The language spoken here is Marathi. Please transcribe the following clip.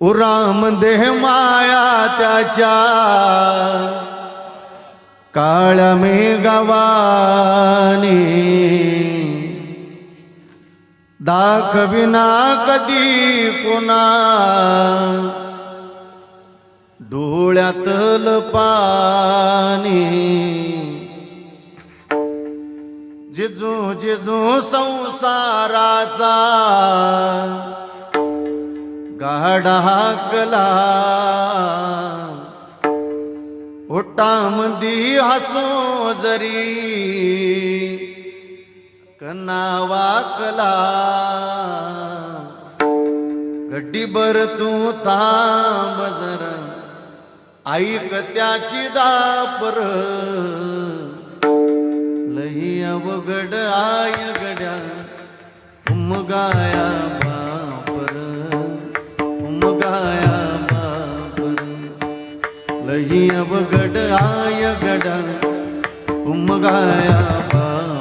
उराम देह माया त्याच्या काळ्या मेघवानी दाखविना कधी पुन्हा डोळ्यातल पाणी जिजू जिजू संसाराचा हाकला ओटामंदी हसो जरी कना वाकला गड्डीभर तू थांब जरा ऐक त्याची दापर लई अवघड आय गड्या. उमगाया बापर लई अवघड आय गड्या उमगाया बापर